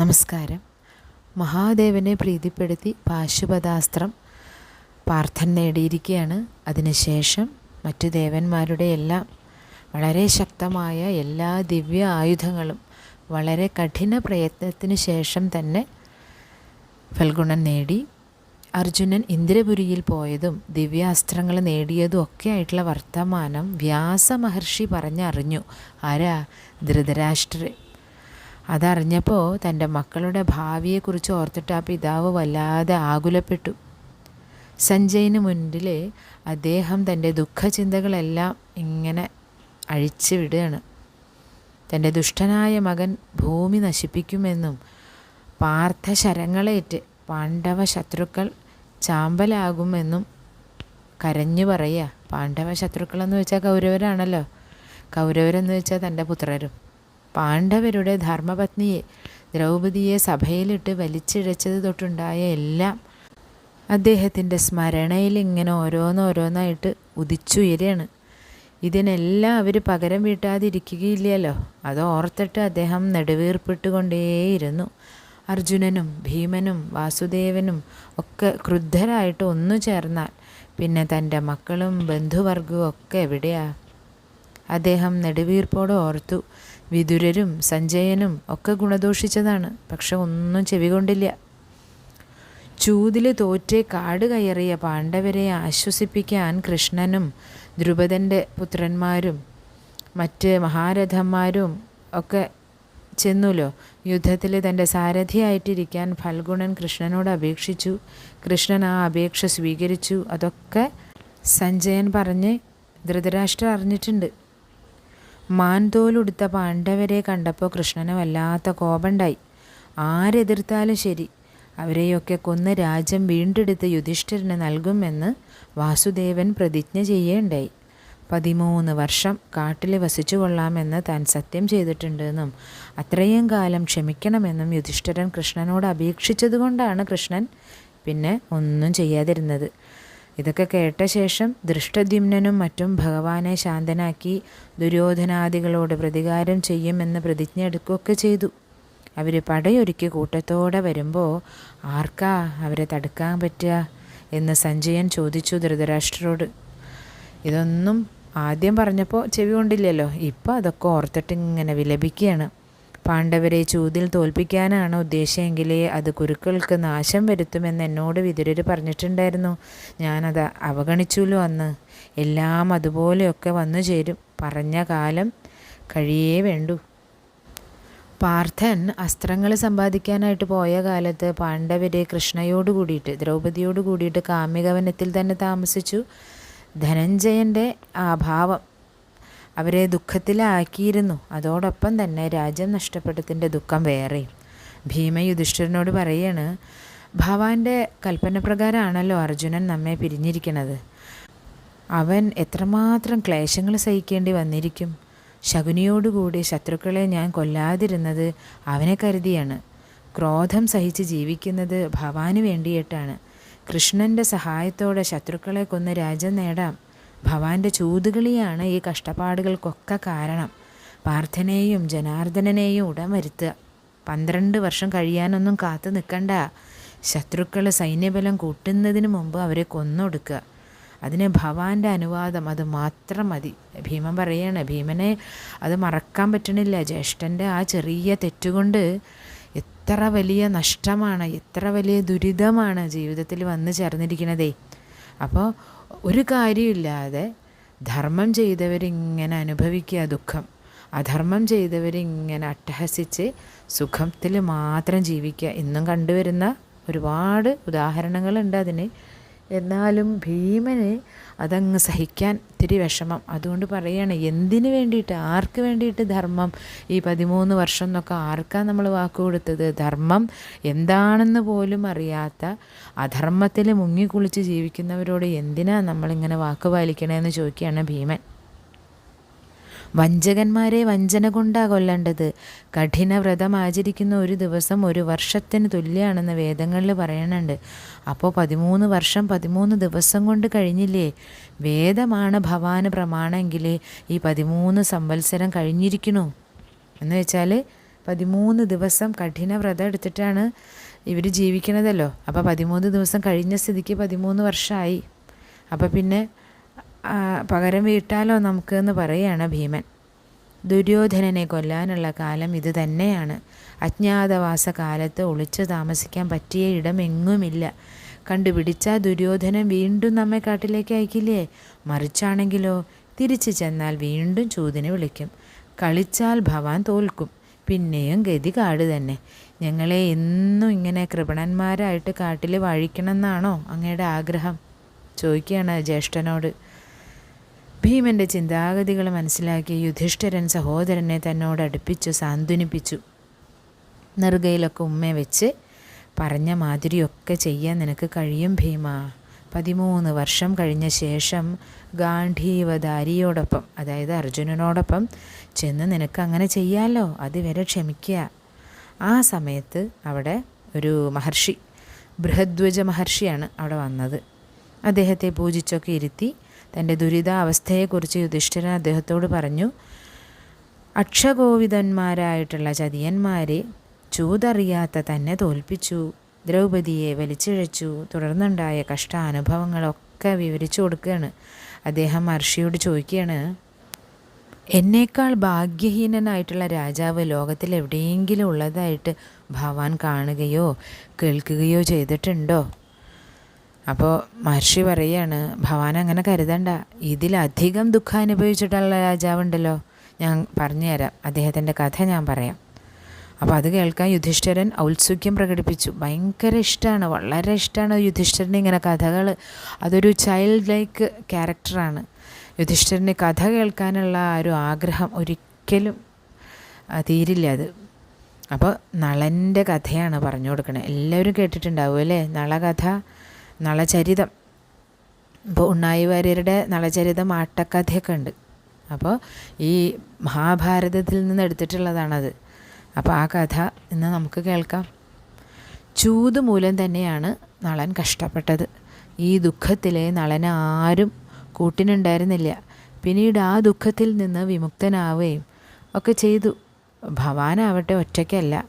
നമസ്കാരം. മഹാദേവനെ പ്രീതിപ്പെടുത്തി പാശുപതാസ്ത്രം പാർത്ഥൻ നേടിയിരിക്കുകയാണ്. അതിനുശേഷം മറ്റു ദേവന്മാരുടെ എല്ലാം വളരെ ശക്തമായ എല്ലാ ദിവ്യ ആയുധങ്ങളും വളരെ കഠിന പ്രയത്നത്തിന് ശേഷം തന്നെ ഫൽഗുണൻ നേടി. അർജുനൻ ഇന്ദ്രപുരിയിൽ പോയതും ദിവ്യാസ്ത്രങ്ങൾ നേടിയതും ഒക്കെ ആയിട്ടുള്ള വർത്തമാനം വ്യാസ മഹർഷി പറഞ്ഞറിഞ്ഞു. ആരാ? ധൃതരാഷ്ട്ര അതറിഞ്ഞപ്പോൾ തന്റെ മക്കളുടെ ഭാവിയെക്കുറിച്ച് ഓർത്തിട്ട് ആ പിതാവ് വല്ലാതെ ആകുലപ്പെട്ടു. സഞ്ജയിന് മുൻപിൽ അദ്ദേഹം തന്റെ ദുഃഖചിന്തകളെല്ലാം ഇങ്ങനെ അഴിച്ചു വിടുകയാണ്. തന്റെ ദുഷ്ടനായ മകൻ ഭൂമി നശിപ്പിക്കുമെന്നും പാർത്ഥശരങ്ങളേറ്റ് പാണ്ഡവ ശത്രുക്കൾ ചാമ്പലാകുമെന്നും കരഞ്ഞു പറയുക. പാണ്ഡവ ശത്രുക്കളെന്ന് വെച്ചാൽ കൗരവരാണല്ലോ. കൗരവരെന്ന് വെച്ചാൽ തന്റെ പുത്രരും. പാണ്ഡവരുടെ ധർമ്മപത്നിയെ ദ്രൗപദിയെ സഭയിലിട്ട് വലിച്ചിഴച്ചത് തൊട്ടുണ്ടായ എല്ലാം അദ്ദേഹത്തിന്റെ സ്മരണയിൽ ഇങ്ങനെ ഓരോന്നോരോന്നായിട്ട് ഉദിച്ചുയരാണ്. ഇതിനെല്ലാം അവർ പകരം വീട്ടാതിരിക്കുകയില്ലല്ലോ. അത് ഓർത്തിട്ട് അദ്ദേഹം നെടുവീർപ്പിട്ടുകൊണ്ടേയിരുന്നു. അർജുനനും ഭീമനും വാസുദേവനും ഒക്കെ ക്രുദ്ധരായിട്ട് ഒന്നു ചേർന്നാൽ പിന്നെ തന്റെ മക്കളും ബന്ധുവർഗവും ഒക്കെ എവിടെയാ? അദ്ദേഹം നെടുവീർപ്പോടെ ഓർത്തു. വിതുരരും സഞ്ജയനും ഒക്കെ ഗുണദോഷിച്ചതാണ്. പക്ഷെ ഒന്നും ചെവികൊണ്ടില്ല ചൂതിൽ തോറ്റേ കാട് കയറിയ പാണ്ഡവരെ ആശ്വസിപ്പിക്കാൻ കൃഷ്ണനും ദ്രുപദന്റെ പുത്രന്മാരും മറ്റ് മഹാരഥന്മാരും ഒക്കെ ചെന്നുല്ലോ യുദ്ധത്തിൽ തന്റെ സാരഥിയായിട്ടിരിക്കാൻ ഫൽഗുണൻ കൃഷ്ണനോട് അപേക്ഷിച്ചു. കൃഷ്ണൻ ആ അപേക്ഷ സ്വീകരിച്ചു. അതൊക്കെ സഞ്ജയൻ പറഞ്ഞ് ധൃതരാഷ്ട്രം അറിഞ്ഞിട്ടുണ്ട്. മാൻതോലുടുത്ത പാണ്ഡവരെ കണ്ടപ്പോൾ കൃഷ്ണന് വല്ലാത്ത കോപമുണ്ടായി ആരെതിർത്താലും ശരി അവരെയൊക്കെ കൊന്ന് രാജ്യം വീണ്ടെടുത്ത് യുധിഷ്ഠിരന് നൽകുമെന്ന് വാസുദേവൻ പ്രതിജ്ഞ ചെയ്യേണ്ടായി. പതിമൂന്ന് വർഷം കാട്ടിൽ വസിച്ചു കൊള്ളാമെന്ന് താൻ സത്യം ചെയ്തിട്ടുണ്ടെന്നും അത്രയും കാലം ക്ഷമിക്കണമെന്നും യുധിഷ്ഠിരൻ കൃഷ്ണനോട് അപേക്ഷിച്ചതുകൊണ്ടാണ് കൃഷ്ണൻ പിന്നെ ഒന്നും ചെയ്യാതിരുന്നത്. ഇതൊക്കെ കേട്ട ശേഷം ദൃഷ്ടദ്യുമ്നും മറ്റും ഭഗവാനെ ശാന്തനാക്കി ദുര്യോധനാദികളോട് പ്രതികാരം ചെയ്യുമെന്ന് പ്രതിജ്ഞ എടുക്കുകയൊക്കെ ചെയ്തു. അവർ പടയൊരുക്കി കൂട്ടത്തോടെ വരുമ്പോൾ ആർക്കാ അവരെ തടുക്കാൻ പറ്റുക? എന്ന് സഞ്ജയൻ ചോദിച്ചു ധൃതരാഷ്ട്രരോട്. ഇതൊന്നും ആദ്യം പറഞ്ഞപ്പോൾ ചെവി കൊണ്ടില്ലല്ലോ. ഇപ്പോൾ അതൊക്കെ ഓർത്തിട്ട് ഇങ്ങനെ വിലപിക്കുകയാണ്. പാണ്ഡവരെ ചൂതിൽ തോൽപ്പിക്കാനാണ് ഉദ്ദേശമെങ്കിൽ അത് കുരുക്കൾക്ക് നാശം വരുത്തുമെന്ന് എന്നോട് വിതുരർ പറഞ്ഞിട്ടുണ്ടായിരുന്നു. ഞാനത് അവഗണിച്ചുല്ലോ അന്ന്. എല്ലാം അതുപോലെയൊക്കെ വന്നു ചേരും. പറഞ്ഞ കാലം കഴിയേ വേണ്ടു. പാർത്ഥൻ അസ്ത്രങ്ങൾ സമ്പാദിക്കാനായിട്ട് പോയ കാലത്ത് പാണ്ഡവരെ കൃഷ്ണയോട് കൂടിയിട്ട് ദ്രൗപദിയോട് കൂടിയിട്ട് കാമ്യകവനത്തിൽ തന്നെ താമസിച്ചു. ധനഞ്ജയന്റെ അഭാവം അവരെ ദുഃഖത്തിലാക്കിയിരുന്നു. അതോടൊപ്പം തന്നെ രാജ്യം നഷ്ടപ്പെട്ടതിന്റെ ദുഃഖം വേറെയും. ഭീമ യുധിഷ്ഠിരനോട് പറയാണ് ഭവാന്റെ കൽപ്പന പ്രകാരമാണല്ലോ അർജുനൻ നമ്മെ പിരിഞ്ഞിരിക്കുന്നത് അവൻ എത്രമാത്രം ക്ലേശങ്ങൾ സഹിക്കേണ്ടി വന്നിരിക്കും. ശകുനിയോടുകൂടി ശത്രുക്കളെ ഞാൻ കൊല്ലാതിരുന്നത് അവനെ കരുതിയാണ്. ക്രോധം സഹിച്ച് ജീവിക്കുന്നത് ഭവാന് വേണ്ടിയിട്ടാണ്. കൃഷ്ണന്റെ സഹായത്തോടെ ശത്രുക്കളെ കൊന്ന് രാജ്യം നേടാം. ഭവാന്റെ ചൂതുകളിയാണ് ഈ കഷ്ടപ്പാടുകൾക്കൊക്കെ കാരണം. പാർത്ഥനെയും ജനാർദ്ദനനെയും ഉടൻ വരുത്തുക. പന്ത്രണ്ട് വർഷം കഴിയാനൊന്നും കാത്തു നിൽക്കണ്ട. ശത്രുക്കൾ സൈന്യബലം കൂട്ടുന്നതിന് മുമ്പ് അവരെ കൊന്നൊടുക്കുക. അതിന് ഭവാന്റെ അനുവാദം അത് മാത്രം മതി. ഭീമൻ പറയാണ് ഭീമനെ അത് മറക്കാൻ പറ്റണില്ല. ജ്യേഷ്ഠന്റെ ആ ചെറിയ തെറ്റുകൊണ്ട് എത്ര വലിയ നഷ്ടമാണ് എത്ര വലിയ ദുരിതമാണ് ജീവിതത്തിൽ വന്നു ചേർന്നിരിക്കുന്നതേ അപ്പോൾ ഒരു കാര്യമില്ലാതെ ധർമ്മം ചെയ്തവരിങ്ങനെ അനുഭവിക്കുക ദുഃഖം. അധർമ്മം ചെയ്തവരിങ്ങനെ അട്ടഹസിച്ച് സുഖത്തിൽ മാത്രം ജീവിക്കുക. ഇന്നും കണ്ടുവരുന്ന ഒരുപാട് ഉദാഹരണങ്ങളുണ്ട് അതിന്. എന്നാലും ഭീമന് അതങ്ങ് സഹിക്കാൻ ഇത്തിരി വിഷമം. അതുകൊണ്ട് പറയുകയാണ് എന്തിനു വേണ്ടിയിട്ട് ആർക്ക് വേണ്ടിയിട്ട് ധർമ്മം? ഈ പതിമൂന്ന് വർഷം എന്നൊക്കെ ആർക്കാണ് നമ്മൾ വാക്ക് കൊടുത്തത്? ധർമ്മം എന്താണെന്ന് പോലും അറിയാത്ത അധർമ്മത്തിൽ മുങ്ങിക്കുളിച്ച് ജീവിക്കുന്നവരോട് എന്തിനാ നമ്മളിങ്ങനെ വാക്ക് പാലിക്കണേന്ന് ചോദിക്കുകയാണ് ഭീമൻ. വഞ്ചകന്മാരെ വഞ്ചന കൊണ്ടാ കൊല്ലേണ്ടത്. കഠിന വ്രതം ആചരിക്കുന്ന ഒരു ദിവസം ഒരു വർഷത്തിന് തുല്യമാണെന്ന് വേദങ്ങളിൽ പറയണുണ്ട്. അപ്പോൾ പതിമൂന്ന് വർഷം പതിമൂന്ന് ദിവസം കൊണ്ട് കഴിഞ്ഞില്ലേ? വേദമാണ് ഭവാന് പ്രമാണമെങ്കിൽ ഈ പതിമൂന്ന് സംവത്സരം കഴിഞ്ഞിരിക്കണു. എന്ന് വെച്ചാൽ പതിമൂന്ന് ദിവസം കഠിന വ്രതം എടുത്തിട്ടാണ് ഇവർ ജീവിക്കണതല്ലോ. അപ്പോൾ പതിമൂന്ന് ദിവസം കഴിഞ്ഞ സ്ഥിതിക്ക് പതിമൂന്ന് വർഷമായി അപ്പോൾ പിന്നെ പകരം വീട്ടാലോ നമുക്ക് എന്ന് പറയുകയാണ് ഭീമൻ. ദുര്യോധനനെ കൊല്ലാനുള്ള കാലം ഇത് തന്നെയാണ്. അജ്ഞാതവാസ കാലത്ത് ഒളിച്ചു താമസിക്കാൻ പറ്റിയ ഇടം എങ്ങുമില്ല കണ്ടുപിടിച്ചാൽ ദുര്യോധനൻ വീണ്ടും നമ്മെ കാട്ടിലേക്ക് അയക്കില്ലേ? മറിച്ചാണെങ്കിലോ? തിരിച്ചു ചെന്നാൽ വീണ്ടും ചൂതിന് വിളിക്കും. കളിച്ചാൽ ഭവാൻ തോൽക്കും. പിന്നെയും ഗതി കാട് തന്നെ. ഞങ്ങളെ എന്നും ഇങ്ങനെ കൃപണന്മാരായിട്ട് കാട്ടിൽ വഴിക്കണമെന്നാണോ അങ്ങയുടെ ആഗ്രഹം? ചോദിക്കുകയാണ് ജ്യേഷ്ഠനോട്. ഭീമന്റെ ചിന്താഗതികൾ മനസ്സിലാക്കി യുധിഷ്ഠിരൻ സഹോദരനെ തന്നോട് അടുപ്പിച്ചു സാന്ത്വനിപ്പിച്ചു. നെറുകയിലൊക്കെ ഉമ്മ വെച്ച് പറഞ്ഞ മാതിരിയൊക്കെ ചെയ്യാൻ നിനക്ക് കഴിയും ഭീമ. പതിമൂന്ന് വർഷം കഴിഞ്ഞ ശേഷം ഗാന്ധീവധാരിയോടൊപ്പം അതായത് അർജുനനോടൊപ്പം ചെന്ന് നിനക്ക് അങ്ങനെ ചെയ്യാമല്ലോ അതുവരെ ക്ഷമിക്കുക ആ സമയത്ത് അവിടെ ഒരു മഹർഷി ബൃഹദ്വജ മഹർഷിയാണ് അവിടെ വന്നത്. അദ്ദേഹത്തെ പൂജിച്ചൊക്കെ ഇരുത്തി തന്റെ ദുരിതാവസ്ഥയെക്കുറിച്ച് യുധിഷ്ഠിരൻ അദ്ദേഹത്തോട് പറഞ്ഞു അക്ഷകോവിതന്മാരായിട്ടുള്ള ചതിയന്മാരെ ചൂതറിയാത്ത തന്നെ തോൽപ്പിച്ചു ദ്രൗപതിയെ വലിച്ചിഴച്ചു തുടർന്നുണ്ടായ കഷ്ടാനുഭവങ്ങളൊക്കെ വിവരിച്ചു കൊടുക്കുകയാണ്. അദ്ദേഹം മഹർഷിയോട് ചോദിക്കുകയാണ് എന്നേക്കാൾ ഭാഗ്യഹീനനായിട്ടുള്ള രാജാവ് ലോകത്തിൽ എവിടെയെങ്കിലും ഉള്ളതായിട്ട് ഭവാൻ കാണുകയോ കേൾക്കുകയോ ചെയ്തിട്ടുണ്ടോ? അപ്പോൾ മഹർഷി പറയാണ് ഭവാൻ അങ്ങനെ കരുതണ്ട. ഇതിലധികം ദുഃഖം അനുഭവിച്ചിട്ടുള്ള രാജാവുണ്ടല്ലോ. ഞാൻ പറഞ്ഞുതരാം. അദ്ദേഹത്തിന്റെ കഥ ഞാൻ പറയാം. അപ്പോൾ അത് കേൾക്കാൻ യുധിഷ്ഠിരൻ ഔത്സുക്യം പ്രകടിപ്പിച്ചു. ഭയങ്കര ഇഷ്ടമാണ്. വളരെ ഇഷ്ടമാണ് യുധിഷ്ഠിരന് ഇങ്ങനെ കഥകൾ അതൊരു ചൈൽഡ് ലൈക്ക് ക്യാരക്ടറാണ് യുധിഷ്ഠിരന് കഥ കേൾക്കാനുള്ള ആ ഒരു ആഗ്രഹം ഒരിക്കലും തീരില്ല അത്. അപ്പോൾ നളന്റെ കഥയാണ് പറഞ്ഞു കൊടുക്കണത് എല്ലാവരും കേട്ടിട്ടുണ്ടാവും അല്ലേ? നളകഥ നളചരിതം. ഇപ്പോൾ ഉണ്ണായി വാര്യരുടെ നളചരിതം ആട്ടക്കഥയൊക്കെ ഉണ്ട് അപ്പോൾ ഈ മഹാഭാരതത്തിൽ നിന്ന് എടുത്തിട്ടുള്ളതാണത്. അപ്പോൾ ആ കഥ ഇന്ന് നമുക്ക് കേൾക്കാം. ചൂത് മൂലം തന്നെയാണ് നളൻ കഷ്ടപ്പെട്ടത്. ഈ ദുഃഖത്തിലെ നളൻ ആരും കൂട്ടിനുണ്ടായിരുന്നില്ല. പിന്നീട് ആ ദുഃഖത്തിൽ നിന്ന് വിമുക്തനാവുകയും ഒക്കെ ചെയ്തു. ഭവാനാവട്ടെ ഒറ്റയ്ക്കല്ല.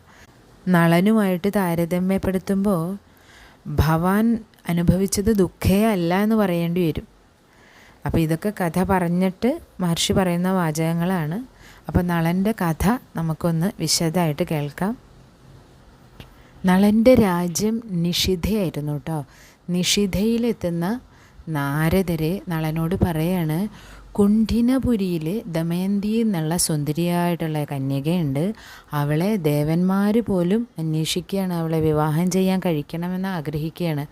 നളനുമായിട്ട് താരതമ്യപ്പെടുത്തുമ്പോൾ ഭവാൻ അനുഭവിച്ചത് ദുഃഖേ അല്ല എന്ന് പറയേണ്ടി വരും. അപ്പോൾ ഇതൊക്കെ കഥ പറഞ്ഞിട്ട് മഹർഷി പറയുന്ന വാചകങ്ങളാണ്. അപ്പോൾ നളന്റെ കഥ നമുക്കൊന്ന് വിശദമായിട്ട് കേൾക്കാം. നളന്റെ രാജ്യം നിഷിധയായിരുന്നു കേട്ടോ. നിഷിധയിലെത്തുന്ന നാരദരെ നളനോട് പറയാണ് കുണ്ഠിനപുരിയിൽ ദമയന്തി എന്നുള്ള സുന്ദരിയായിട്ടുള്ള കന്യകയുണ്ട്. അവളെ ദേവന്മാർ പോലും അന്വേഷിക്കുകയാണ് അവളെ വിവാഹം ചെയ്യാൻ കഴിക്കണമെന്ന് ആഗ്രഹിക്കുകയാണ്.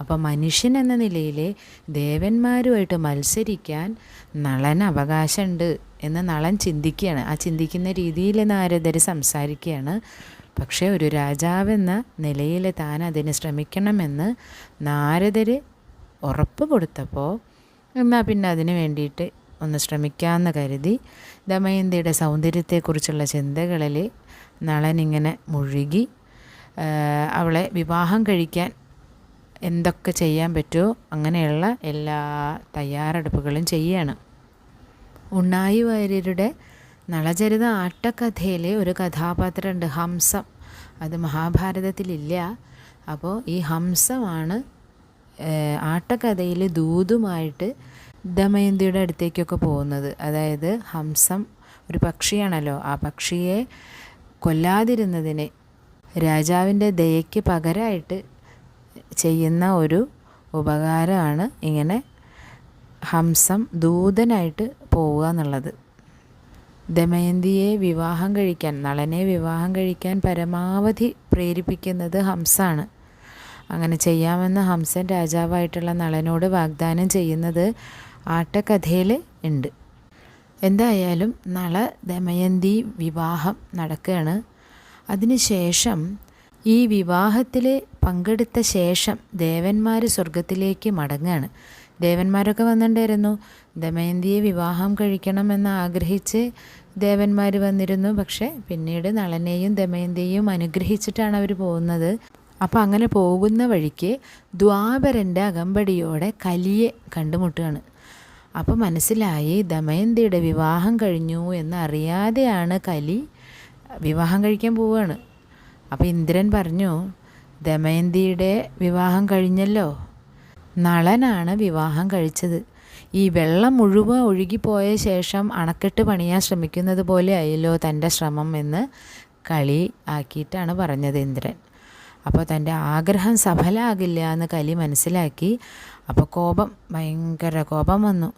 അപ്പോൾ മനുഷ്യൻ എന്ന നിലയിൽ ദേവന്മാരുമായിട്ട് മത്സരിക്കാൻ നളൻ അവകാശമുണ്ട് എന്ന് നളൻ ചിന്തിക്കുകയാണ്. ആ ചിന്തിക്കുന്ന രീതിയിൽ നാരദർ സംസാരിക്കുകയാണ്. പക്ഷേ ഒരു രാജാവെന്ന നിലയിൽ താൻ അതിന് ശ്രമിക്കണമെന്ന് നാരദർ ഉറപ്പ് കൊടുത്തപ്പോൾ എന്നാൽ പിന്നെ അതിന് വേണ്ടിയിട്ട് ഒന്ന് ശ്രമിക്കാമെന്ന് കരുതി. ദമയന്തിയുടെ സൗന്ദര്യത്തെക്കുറിച്ചുള്ള ചിന്തകളിൽ നളനിങ്ങനെ മുഴുകി അവളെ വിവാഹം കഴിക്കാൻ എന്തൊക്കെ ചെയ്യാൻ പറ്റുമോ അങ്ങനെയുള്ള എല്ലാ തയ്യാറെടുപ്പുകളും ചെയ്യാണ്. ഉണ്ണായി വാര്യരുടെ നളചരിത ആട്ടക്കഥയിലെ ഒരു കഥാപാത്രമുണ്ട് ഹംസം. അത് മഹാഭാരതത്തിലില്ല. അപ്പോൾ ഈ ഹംസമാണ് ആട്ടക്കഥയിൽ ദൂതുമായിട്ട് ദമയന്തിയുടെ അടുത്തേക്കൊക്കെ പോകുന്നത്. അതായത് ഹംസം ഒരു പക്ഷിയാണല്ലോ. ആ പക്ഷിയെ കൊല്ലാതിരുന്നതിന് രാജാവിന്റെ ദയയ്ക്ക് പകരമായിട്ട് ചെയ്യുന്ന ഒരു ഉപകാരമാണ് ഇങ്ങനെ ഹംസം ദൂതനായിട്ട് പോവുക എന്നുള്ളത്. ദമയന്തിയെ വിവാഹം കഴിക്കാൻ നളനെ വിവാഹം കഴിക്കാൻ പരമാവധി പ്രേരിപ്പിക്കുന്നത് ഹംസാണ്. അങ്ങനെ ചെയ്യാമെന്ന് ഹംസൻ രാജാവായിട്ടുള്ള നളനോട് വാഗ്ദാനം ചെയ്യുന്നത് ആട്ടക്കഥയിൽ ഉണ്ട്. എന്തായാലും നള ദമയന്തി വിവാഹം നടക്കുകയാണ്. അതിനുശേഷം ഈ വിവാഹത്തിൽ പങ്കെടുത്ത ശേഷം ദേവന്മാർ സ്വർഗത്തിലേക്ക് മടങ്ങുകയാണ് ദേവന്മാരൊക്കെ വന്നിട്ടുണ്ടായിരുന്നു. ദമയന്തിയെ വിവാഹം കഴിക്കണമെന്ന് ആഗ്രഹിച്ച് ദേവന്മാർ വന്നിരുന്നു. പക്ഷേ പിന്നീട് നളനെയും ദമയന്തിയെയും അനുഗ്രഹിച്ചിട്ടാണ് അവർ പോകുന്നത്. അപ്പോൾ അങ്ങനെ പോകുന്ന വഴിക്ക് ദ്വാപരന്റെ അകമ്പടിയോടെ കലിയെ കണ്ടുമുട്ടുകയാണ്. അപ്പോൾ മനസ്സിലായി ദമയന്തിയുടെ വിവാഹം കഴിഞ്ഞു എന്നറിയാതെയാണ് കലി വിവാഹം കഴിക്കാൻ പോവുകയാണ്. അപ്പോൾ ഇന്ദ്രൻ പറഞ്ഞു ദമയന്തിയുടെ വിവാഹം കഴിഞ്ഞല്ലോ? നളനാണ് വിവാഹം കഴിച്ചത്. ഈ വെള്ളം മുഴുവൻ ഒഴുകിപ്പോയ ശേഷം അണക്കെട്ട് പണിയാൻ ശ്രമിക്കുന്നത് പോലെ ആയല്ലോ തന്റെ ശ്രമം എന്ന് കളി ആക്കിയിട്ടാണ് പറഞ്ഞത് ഇന്ദ്രൻ. അപ്പോൾ തന്റെ ആഗ്രഹം സഫലമാകില്ല എന്ന് കലി മനസ്സിലാക്കി. അപ്പോൾ കോപം ഭയങ്കര കോപം വന്നു.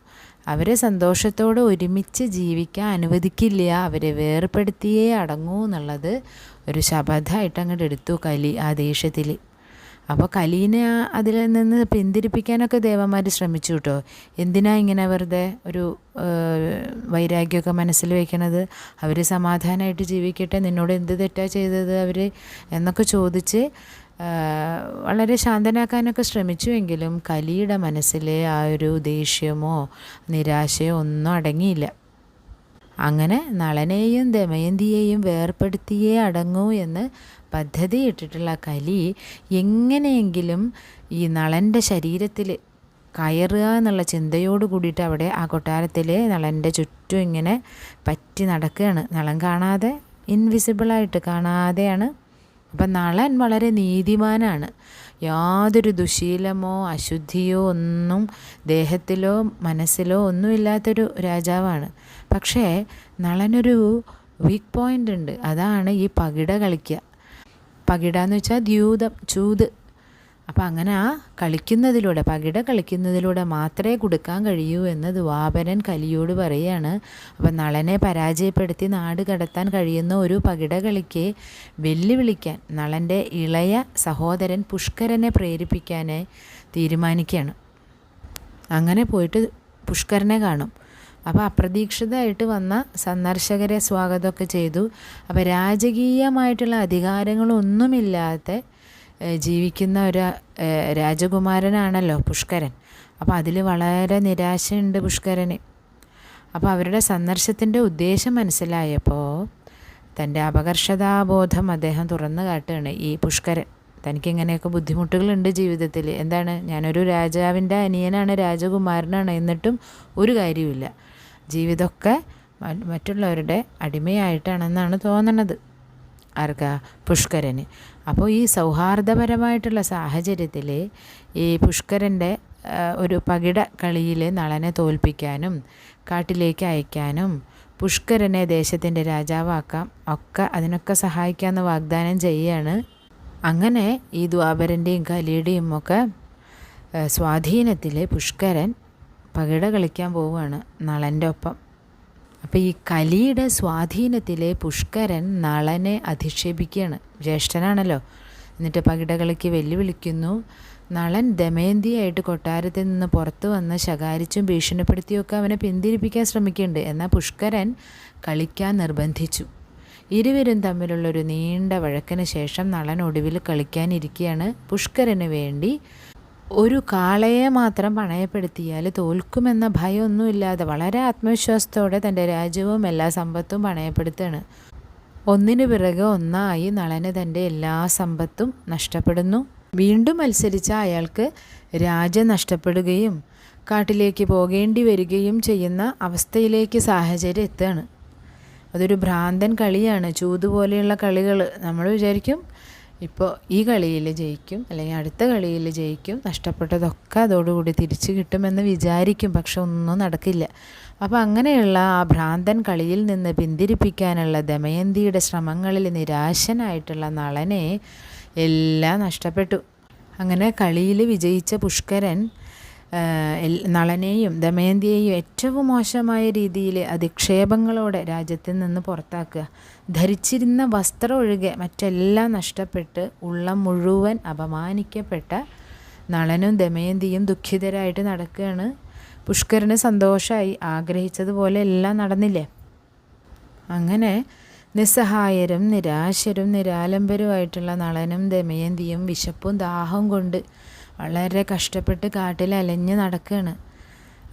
അവരെ സന്തോഷത്തോടെ ഒരുമിച്ച് ജീവിക്കാൻ അനുവദിക്കില്ല. അവരെ വേർപ്പെടുത്തിയേ അടങ്ങൂ എന്നുള്ളത് ഒരു ശപഥമായിട്ട് അങ്ങോട്ട് എടുത്തു കലി ആ ദേഷ്യത്തിൽ അപ്പോൾ കലീനെ അതിൽ നിന്ന് പിന്തിരിപ്പിക്കാനൊക്കെ ദേവന്മാർ ശ്രമിച്ചു കേട്ടോ എന്തിനാ ഇങ്ങനെ വെറുതെ ഒരു വൈരാഗ്യമൊക്കെ മനസ്സിൽ വെക്കണത്? അവർ സമാധാനമായിട്ട് ജീവിക്കട്ടെ നിന്നോട് എന്ത് തെറ്റാ ചെയ്തത് അവർ എന്നൊക്കെ ചോദിച്ച് വളരെ ശാന്തനാക്കാനൊക്കെ ശ്രമിച്ചുവെങ്കിലും കലിയുടെ മനസ്സിലെ ആ ഒരു ദേഷ്യമോ നിരാശയോ ഒന്നും അടങ്ങിയില്ല. അങ്ങനെ നളനെയും ദമയന്തിയെയും വേർപ്പെടുത്തിയേ അടങ്ങൂ എന്ന് പദ്ധതിയിട്ടിട്ടുള്ള കലി എങ്ങനെയെങ്കിലും ഈ നളന്റെ ശരീരത്തിൽ കയറുക എന്നുള്ള ചിന്തയോട് കൂടിയിട്ട് അവിടെ ആ കൊട്ടാരത്തിൽ നളന്റെ ചുറ്റും ഇങ്ങനെ പറ്റി നടക്കുകയാണ്. നളൻ കാണാതെ ഇൻവിസിബിളായിട്ട് കാണാതെയാണ്. അപ്പം നളൻ വളരെ നീതിമാനാണ്. യാതൊരു ദുശീലമോ അശുദ്ധിയോ ഒന്നും ദേഹത്തിലോ മനസ്സിലോ ഒന്നുമില്ലാത്തൊരു രാജാവാണ്. പക്ഷേ നളനൊരു വീക്ക് പോയിന്റ് ഉണ്ട്. അതാണ് ഈ പകിട കളിക്കുക പകിട എന്ന് വെച്ചാൽ ദ്യൂതം ചൂത്. അപ്പം അങ്ങനെ ആ കളിക്കുന്നതിലൂടെ പകിട കളിക്കുന്നതിലൂടെ മാത്രമേ കൊടുക്കാൻ കഴിയൂ എന്ന് ദ്വാപരൻ കലിയോട് പറയുകയാണ് അപ്പം നളനെ പരാജയപ്പെടുത്തി നാട് കടത്താൻ കഴിയുന്ന ഒരു പകിട കളിക്ക് വെല്ലുവിളിക്കാൻ നളന്റെ ഇളയ സഹോദരൻ പുഷ്കരനെ പ്രേരിപ്പിക്കാൻ തീരുമാനിക്കുകയാണ്. അങ്ങനെ പോയിട്ട് പുഷ്കരനെ കാണും. അപ്പോൾ അപ്രതീക്ഷിതമായിട്ട് വന്ന സന്ദർശകരെ സ്വാഗതമൊക്കെ ചെയ്തു. അപ്പോൾ രാജകീയമായിട്ടുള്ള അധികാരങ്ങളൊന്നുമില്ലാത്ത ജീവിക്കുന്ന ഒരു രാജകുമാരനാണല്ലോ പുഷ്കരൻ. അപ്പോൾ അതിൽ വളരെ നിരാശയുണ്ട് പുഷ്കരന്. അപ്പോൾ അവരുടെ സന്ദർശത്തിന്റെ ഉദ്ദേശം മനസ്സിലായപ്പോൾ തന്റെ അപകർഷതാബോധം അദ്ദേഹം തുറന്നു കാട്ടുകയാണ് ഈ പുഷ്കരൻ. തനിക്ക് ഇങ്ങനെയൊക്കെ ബുദ്ധിമുട്ടുകളുണ്ട് ജീവിതത്തിൽ എന്താണ്? ഞാനൊരു രാജാവിന്റെ അനിയനാണ് രാജകുമാരനാണ് എന്നിട്ടും ഒരു കാര്യമില്ല ജീവിതമൊക്കെ മറ്റുള്ളവരുടെ അടിമയായിട്ടാണെന്നാണ് തോന്നണത്. ആർക്കാ? പുഷ്കരന്. അപ്പോൾ ഈ സൗഹാർദ്ദപരമായിട്ടുള്ള സാഹചര്യത്തിൽ ഈ പുഷ്കരന്റെ ഒരു പകിട കളിയിൽ നളനെ തോൽപ്പിക്കാനും കാട്ടിലേക്ക് അയക്കാനും പുഷ്കരനെ ദേശത്തിന്റെ രാജാവാക്കാം ഒക്കെ അതിനൊക്കെ സഹായിക്കാമെന്ന് വാഗ്ദാനം ചെയ്യുകയാണ് അങ്ങനെ ഈ ദ്വാപരന്റെയും കലിയുടെയും ഒക്കെ സ്വാധീനത്തിൽ പുഷ്കരൻ പകിട കളിക്കാൻ പോവുകയാണ് നളന്റെ ഒപ്പം. അപ്പോൾ ഈ കലിയുടെ സ്വാധീനത്തിലെ പുഷ്കരൻ നളനെ അധിക്ഷേപിക്കുകയാണ്. ജ്യേഷ്ഠനാണല്ലോ. എന്നിട്ട് പകിടകളിക്ക് വെല്ലുവിളിക്കുന്നു. നളൻ ദമയന്തിയായിട്ട് കൊട്ടാരത്തിൽ നിന്ന് പുറത്തു വന്ന് ശകാരിച്ചും ഭീഷണിപ്പെടുത്തിയൊക്കെ അവനെ പിന്തിരിപ്പിക്കാൻ ശ്രമിക്കുന്നുണ്ട്. എന്നാൽ പുഷ്കരൻ കളിക്കാൻ നിർബന്ധിച്ചു. ഇരുവരും തമ്മിലുള്ളൊരു നീണ്ട വഴക്കിന് ശേഷം നളൻ ഒടുവിൽ കളിക്കാനിരിക്കുകയാണ്. പുഷ്കരന് വേണ്ടി ഒരു കാളയെ മാത്രം പണയപ്പെടുത്തിയാൽ തോൽക്കുമെന്ന ഭയമൊന്നുമില്ലാതെ വളരെ ആത്മവിശ്വാസത്തോടെ തന്റെ രാജ്യവും എല്ലാ സമ്പത്തും പണയപ്പെടുത്തുകയാണ് ഒന്നിനു പിറകെ ഒന്നായി നളന് തന്റെ എല്ലാ സമ്പത്തും നഷ്ടപ്പെടുന്നു. വീണ്ടും മത്സരിച്ച അയാൾക്ക് രാജ്യം നഷ്ടപ്പെടുകയും കാട്ടിലേക്ക് പോകേണ്ടി വരികയും ചെയ്യുന്ന അവസ്ഥയിലേക്ക് സാഹചര്യം എത്തുകയാണ് അതൊരു ഭ്രാന്തൻ കളിയാണ്. ചൂതുപോലെയുള്ള കളികൾ നമ്മൾ വിചാരിക്കും ഇപ്പോൾ ഈ കളിയിൽ ജയിക്കും അല്ലെങ്കിൽ അടുത്ത കളിയിൽ ജയിക്കും നഷ്ടപ്പെട്ടതൊക്കെ അതോടുകൂടി തിരിച്ചു കിട്ടുമെന്ന് വിചാരിക്കും പക്ഷെ ഒന്നും നടക്കില്ല. അപ്പോൾ അങ്ങനെയുള്ള ആ ഭ്രാന്തൻ കളിയിൽ നിന്ന് പിന്തിരിപ്പിക്കാനുള്ള ദമയന്തിയുടെ ശ്രമങ്ങളിൽ നിരാശനായിട്ടുള്ള നളനെ എല്ലാം നഷ്ടപ്പെട്ടു. അങ്ങനെ കളിയിൽ വിജയിച്ച പുഷ്കരൻ നളനെയും ദമയന്തിയെയും ഏറ്റവും മോശമായ രീതിയിൽ അധിക്ഷേപങ്ങളോടെ രാജ്യത്തിൽ നിന്ന് പുറത്താക്കുക. ധരിച്ചിരുന്ന വസ്ത്രം ഒഴികെ മറ്റെല്ലാം നഷ്ടപ്പെട്ട് ഉള്ളം മുഴുവൻ അപമാനിക്കപ്പെട്ട നളനും ദമയന്തിയും ദുഃഖിതരായിട്ട് നടക്കുകയാണ്. പുഷ്കരന് സന്തോഷമായി ആഗ്രഹിച്ചതുപോലെ എല്ലാം നടന്നില്ലേ? അങ്ങനെ നിസ്സഹായരും നിരാശരും നിരാലംബരുമായിട്ടുള്ള നളനും ദമയന്തിയും വിശപ്പും ദാഹവും കൊണ്ട് വളരെ കഷ്ടപ്പെട്ട് കാട്ടിൽ അലഞ്ഞ് നടക്കുകയാണ്.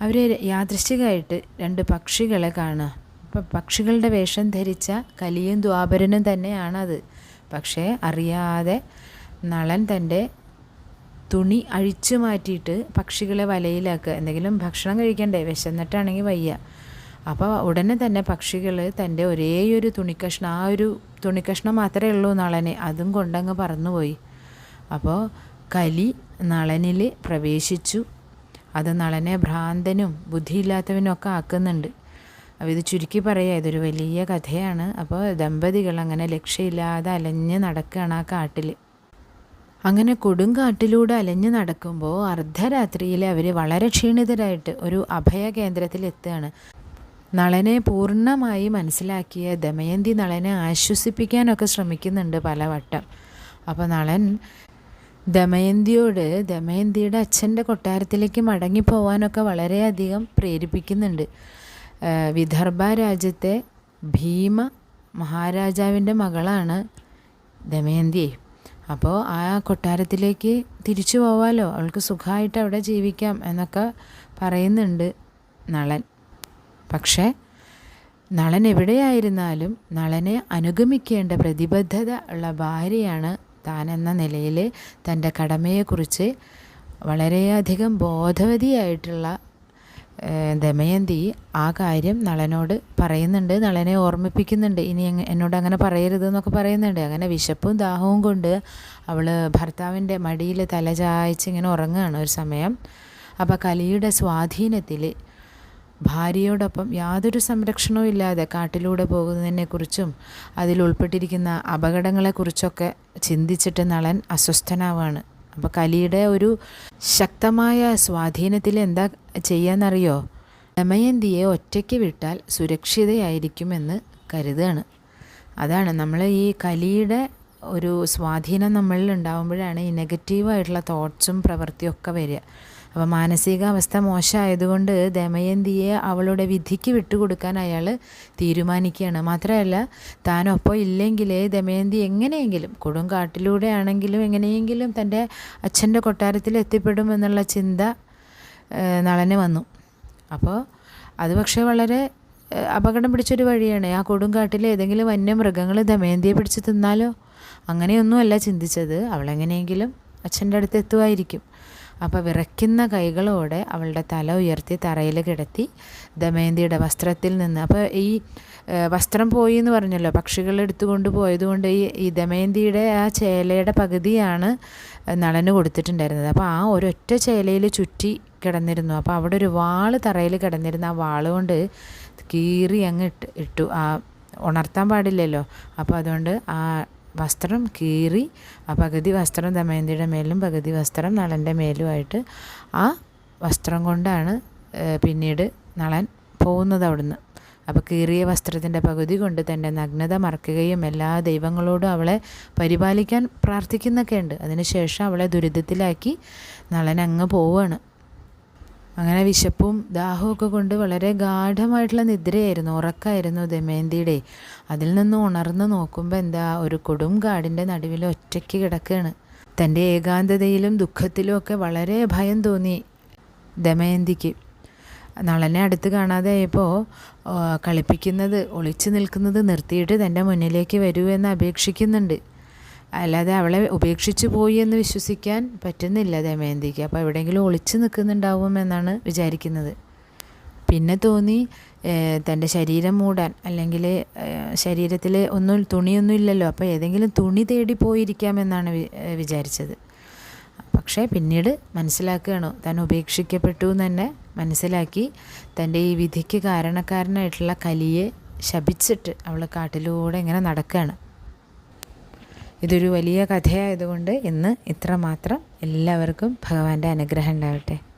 അവർ യാദൃശ്ചികമായിട്ട് രണ്ട് പക്ഷികളെ കാണുക. അപ്പം പക്ഷികളുടെ വേഷം ധരിച്ച കലിയും ദ്വാപരനും തന്നെയാണത്. പക്ഷേ അറിയാതെ നളൻ തന്റെ തുണി അഴിച്ചു മാറ്റിയിട്ട് പക്ഷികളെ വലയിലാക്കുക. എന്തെങ്കിലും ഭക്ഷണം കഴിക്കണ്ടേ? വിശന്നിട്ടാണെങ്കിൽ വയ്യ. അപ്പോൾ ഉടനെ തന്നെ പക്ഷികൾ തന്റെ ഒരേയൊരു തുണിക്കഷ്ണം ആ ഒരു തുണിക്കഷ്ണം മാത്രമേ ഉള്ളൂ നളനെ. അതും കൊണ്ടങ്ങ് പറന്നുപോയി. അപ്പോൾ കലി നളനിൽ പ്രവേശിച്ചു. അത് നളനെ ഭ്രാന്തനും ബുദ്ധിയില്ലാത്തവനും ഒക്കെ ആക്കുന്നുണ്ട്. അപ്പോൾ ഇത് ചുരുക്കി പറയുക ഇതൊരു വലിയ കഥയാണ്. അപ്പോൾ ദമ്പതികൾ അങ്ങനെ ലക്ഷ്യമില്ലാതെ അലഞ്ഞ് നടക്കുകയാണ് ആ കാട്ടിൽ. അങ്ങനെ കൊടുങ്കാട്ടിലൂടെ അലഞ്ഞു നടക്കുമ്പോൾ അർദ്ധരാത്രിയിൽ അവർ വളരെ ക്ഷീണിതരായിട്ട് ഒരു അഭയ കേന്ദ്രത്തിൽ എത്തുകയാണ്. നളനെ പൂർണമായി മനസ്സിലാക്കിയ ദമയന്തി നളനെ ആശ്വസിപ്പിക്കാനൊക്കെ ശ്രമിക്കുന്നുണ്ട് പലവട്ടം. അപ്പോൾ നളൻ ദമയന്തിയോട് ദമയന്തിയുടെ അച്ഛന്റെ കൊട്ടാരത്തിലേക്ക് മടങ്ങിപ്പോവാനൊക്കെ വളരെയധികം പ്രേരിപ്പിക്കുന്നുണ്ട്. വിദർഭ രാജ്യത്തെ ഭീമ മഹാരാജാവിന്റെ മകളാണ് ദമയന്തി. അപ്പോൾ ആ കൊട്ടാരത്തിലേക്ക് തിരിച്ചു പോവാലോ? അവൾക്ക് സുഖമായിട്ട് അവിടെ ജീവിക്കാം എന്നൊക്കെ പറയുന്നുണ്ട് നളൻ. പക്ഷേ നളൻ എവിടെയായിരുന്നാലും നളനെ അനുഗമിക്കേണ്ട പ്രതിബദ്ധത ഉള്ള ഭാര്യയാണ് എന്ന നിലയിൽ തന്റെ കടമയെക്കുറിച്ച് വളരെയധികം ബോധവതിയായിട്ടുള്ള ദമയന്തി ആ കാര്യം നളനോട് പറയുന്നുണ്ട്. നളനെ ഓർമ്മിപ്പിക്കുന്നുണ്ട്. ഇനി എന്നോട് അങ്ങനെ പറയരുത് എന്നൊക്കെ പറയുന്നുണ്ട്. അങ്ങനെ വിശപ്പും ദാഹവും കൊണ്ട് അവൾ ഭർത്താവിന്റെ മടിയിൽ തല ചായച്ച് ഇങ്ങനെ ഉറങ്ങുകയാണ് ഒരു സമയം. അപ്പോൾ കലിയുടെ സ്വാധീനത്തിൽ ഭാര്യയോടൊപ്പം യാതൊരു സംരക്ഷണവും ഇല്ലാതെ കാട്ടിലൂടെ പോകുന്നതിനെക്കുറിച്ചും അതിൽ ഉൾപ്പെട്ടിരിക്കുന്ന അപകടങ്ങളെക്കുറിച്ചൊക്കെ ചിന്തിച്ചിട്ട് നളൻ അസ്വസ്ഥനാവാണ്. അപ്പോൾ കലിയുടെ ഒരു ശക്തമായ സ്വാധീനത്തിൽ എന്താ ചെയ്യാന്നറിയോ? ദമയന്തിയെ ഒറ്റയ്ക്ക് വിട്ടാൽ സുരക്ഷിതയായിരിക്കുമെന്ന് കരുതുകയാണ് അതാണ് നമ്മൾ ഈ കലിയുടെ ഒരു സ്വാധീനം നമ്മളിൽ ഉണ്ടാകുമ്പോഴാണ് ഈ നെഗറ്റീവായിട്ടുള്ള തോട്ട്സും പ്രവൃത്തിയൊക്കെ വരിക. അപ്പോൾ മാനസികാവസ്ഥ മോശമായതുകൊണ്ട് ദമയന്തിയെ അവളുടെ വിധിക്ക് വിട്ടുകൊടുക്കാൻ അയാൾ തീരുമാനിക്കുകയാണ്. മാത്രമല്ല താനൊപ്പം ഇല്ലെങ്കിൽ ദമയന്തി എങ്ങനെയെങ്കിലും കൊടുങ്കാട്ടിലൂടെ ആണെങ്കിലും എങ്ങനെയെങ്കിലും തന്റെ അച്ഛന്റെ കൊട്ടാരത്തിൽ എത്തിപ്പെടും എന്നുള്ള ചിന്ത നളന് വന്നു. അപ്പോൾ അത് പക്ഷേ വളരെ അപകടം പിടിച്ചൊരു വഴിയാണ്. ആ കൊടുങ്കാട്ടിലെ ഏതെങ്കിലും വന്യമൃഗങ്ങൾ ദമയന്തിയെ പിടിച്ച് തിന്നാലോ? അങ്ങനെയൊന്നുമല്ല ചിന്തിച്ചത്. അവളെങ്ങനെയെങ്കിലും അച്ഛന്റെ അടുത്ത് എത്തുമായിരിക്കും. അപ്പോൾ വിറയ്ക്കുന്ന കൈകളോടെ അവളുടെ തല ഉയർത്തി തറയിൽ കിടത്തി ദമയന്തിയുടെ വസ്ത്രത്തിൽ നിന്ന്. അപ്പോൾ ഈ വസ്ത്രം പോയി എന്ന് പറഞ്ഞല്ലോ. പക്ഷികൾ എടുത്തുകൊണ്ട് പോയതുകൊണ്ട് ഈ ഈ ദമയന്തിയുടെ ആ ചേലയുടെ പകുതിയാണ് നളന് കൊടുത്തിട്ടുണ്ടായിരുന്നത്. അപ്പോൾ ആ ഒരൊറ്റ ചേലയിൽ ചുറ്റി കിടന്നിരുന്നു. അപ്പോൾ അവിടെ ഒരു വാൾ തറയിൽ കിടന്നിരുന്ന. ആ വാൾ കൊണ്ട് കീറി അങ്ങ് ഇട്ട് ഇട്ടു. ആ ഉണർത്താൻ പാടില്ലല്ലോ. അപ്പോൾ അതുകൊണ്ട് ആ വസ്ത്രം കീറി ആ പകുതി വസ്ത്രം ദമയന്തിയുടെ മേലും പകുതി വസ്ത്രം നളന്റെ മേലുമായിട്ട് ആ വസ്ത്രം കൊണ്ടാണ് പിന്നീട് നളൻ പോകുന്നത് അവിടുന്ന്. അപ്പോൾ കീറിയ വസ്ത്രത്തിന്റെ പകുതി കൊണ്ട് തന്റെ നഗ്നത മറക്കുകയും എല്ലാ ദൈവങ്ങളോടും അവളെ പരിപാലിക്കാൻ പ്രാർത്ഥിക്കുന്നൊക്കെ ഉണ്ട് അതിനുശേഷം അവളെ ദുരിതത്തിലാക്കി നളൻ അങ്ങ് പോവുകയാണ് അങ്ങനെ വിശപ്പും ദാഹമൊക്കെ കൊണ്ട് വളരെ ഗാഠമായിട്ടുള്ള നിദ്രയായിരുന്നു ഉറക്കമായിരുന്നു ദമയന്തിയുടെ. അതിൽ നിന്ന് ഉണർന്ന് നോക്കുമ്പോൾ എന്താ ഒരു കൊടും കാടിന്റെ നടുവിൽ ഒറ്റയ്ക്ക് കിടക്കുകയാണ് തന്റെ ഏകാന്തതയിലും ദുഃഖത്തിലും ഒക്കെ വളരെ ഭയം തോന്നി ദമയന്തിക്ക്. നളനെ അടുത്ത് കാണാതെ ആയപ്പോൾ കളിപ്പിക്കുന്നത് ഒളിച്ചു നിൽക്കുന്നത് നിർത്തിയിട്ട് തന്റെ മുന്നിലേക്ക് വരൂ എന്ന് അപേക്ഷിക്കുന്നുണ്ട്. അല്ലാതെ അവളെ ഉപേക്ഷിച്ചു പോയി എന്ന് വിശ്വസിക്കാൻ പറ്റുന്നില്ല ദമയന്തിക്ക്. അപ്പോൾ എവിടെയെങ്കിലും ഒളിച്ചു നിൽക്കുന്നുണ്ടാവും എന്നാണ് വിചാരിക്കുന്നത്. പിന്നെ തോന്നി തന്റെ ശരീരം മൂടാൻ അല്ലെങ്കിൽ ശരീരത്തിൽ ഒന്നും തുണിയൊന്നും ഇല്ലല്ലോ. അപ്പോൾ ഏതെങ്കിലും തുണി തേടി പോയിരിക്കാമെന്നാണ് വിചാരിച്ചത്. പക്ഷേ പിന്നീട് മനസ്സിലാക്കുകയാണ് താൻ ഉപേക്ഷിക്കപ്പെട്ടു എന്ന് തന്നെ മനസ്സിലാക്കി തന്റെ ഈ വിധിക്ക് കാരണക്കാരനായിട്ടുള്ള കലിയെ ശപിച്ചിട്ട് അവൾ കാട്ടിലൂടെ ഇങ്ങനെ നടക്കുകയാണ്. ഇതൊരു വലിയ കഥയായതുകൊണ്ട് ഇന്ന് ഇത്രമാത്രം. എല്ലാവർക്കും ഭഗവാന്റെ അനുഗ്രഹം ഉണ്ടാവട്ടെ.